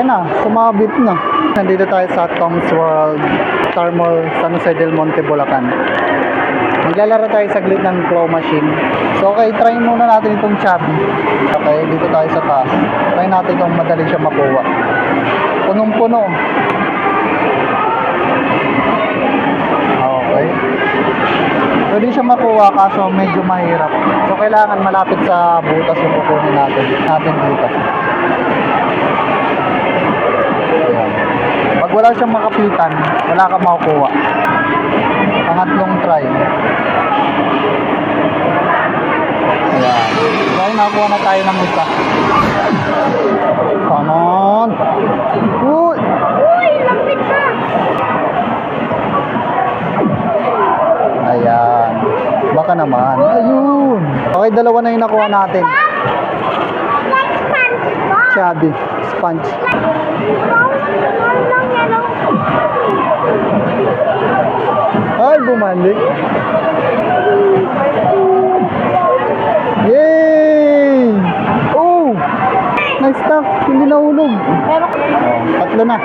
Yan na, sumabit na. Nandito tayo sa Tom's World, Star Mall, San Jose del Monte, Bulacan. Maglalaro tayo saglit ng claw machine. So okay, try muna natin itong chubby. Okay, dito tayo sa taas. Try natin kung madali siya makuha. Punong-puno. Okay. Pwede siya makuha kaso medyo mahirap. So kailangan malapit sa butas yung kukunin natin. Natin dito. Wala siyang makapitan, wala kang makukuha. Pangatlong try. Ayan. Dahil nakuha na tayo ng isa. Come on! Uy! Uy, lapit na! Ayan. Baka naman. Ayun. Okay, dalawa na yung nakuha natin. Chubby. Sponge. Bumalik. Yay! Oh! Nice stuff. Hindi nahulog. Pero, tatlo na.